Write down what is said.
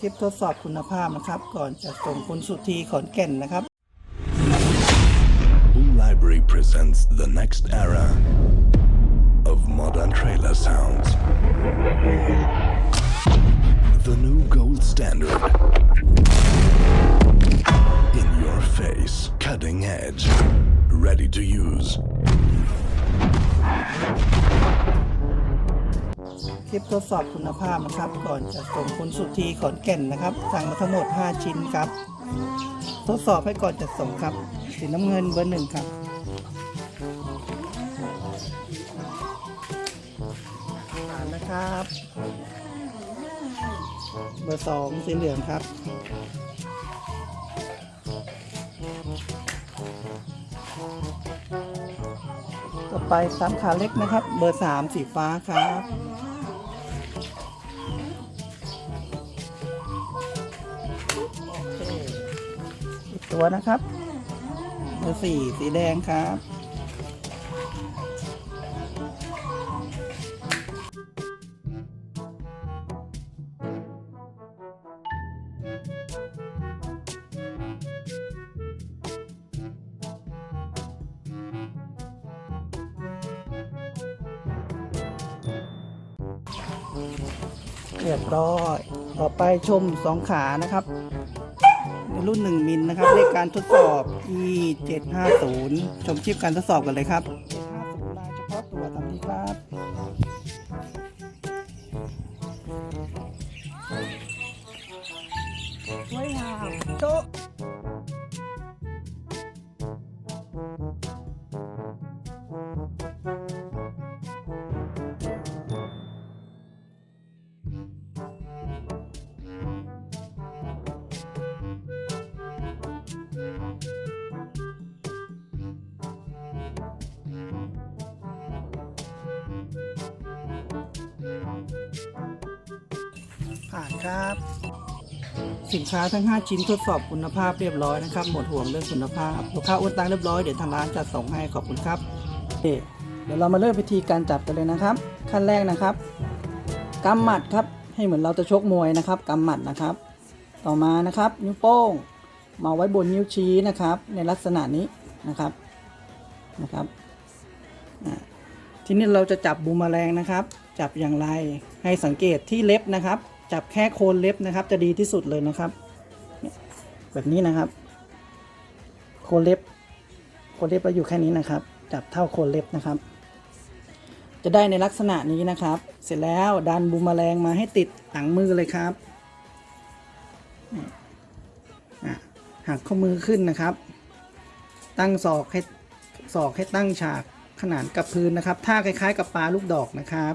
คลิปทดสอบคุณภาพนะครับ ก่อนจะส่งคุณสุธีขอนแก่นนะครับ Boom Library presents the next era of modern trailer sounds. The new gold standard. In your face, cutting edge, ready to use. คลิปทดสอบคุณภาพนะครับ ก่อนจะส่งคุณสุธีขอนแก่นนะครับ สั่งมาทั้งหมด 5 ชิ้นครับ ทดสอบให้ก่อนจะส่งครับ สีน้ำเงินเบอร์หนึ่งครับผ่านนะครับ เบอร์สองสีเหลืองครับต่อไปสามขาเล็กนะครับ เบอร์สามสีฟ้าครับ ตัวนะครับเบอร์สี่สีแดงครับเรียบร้อย ต่อไปชมสองขานะครับ รุ่น 1 มิลนะครับเลขการทดสอบ e 7 5 0 ชมคลิปการทดสอบกันเลยครับ750ลายเฉพาะตัวตามนี้ครับ ครับ สินค้าทั้ง 5 ชิ้นทดสอบคุณภาพเรียบร้อยนะครับ หมดห่วงเรื่องคุณภาพลูกค้าโอนตังเรียบร้อยเดี๋ยวทางร้านจะส่งให้ขอบคุณครับเดี๋ยวเรามาเริ่มวิธีการจับกันเลยนะครับ ขั้นแรกนะครับกำหมัดครับให้เหมือนเราจะชกมวยนะครับกำหมัดนะครับ ต่อมานะครับนิ้วโป้งมาไว้บนนิ้วชี้นะครับ ในลักษณะนี้นะครับนะครับทีนี้เราจะจับบูมแมลงนะครับ จับอย่างไรให้สังเกตที่เล็บนะครับ จับแค่โคนเล็บนะครับ จะดีที่สุดเลยนะครับ แบบนี้นะครับ โคนเล็บ โคนเล็บเราอยู่แค่นี้นะครับ จับเท่าโคนเล็บนะครับ จะได้ในลักษณะนี้นะครับ เสร็จแล้วดันบูมแมลงมาให้ติดหลังมือเลยครับหักข้อมือขึ้นนะครับ ตั้งศอกให้ศอกให้ตั้งฉากขนานกับพื้นนะครับท่าคล้าย ๆ กับปลาลูกดอกนะครับ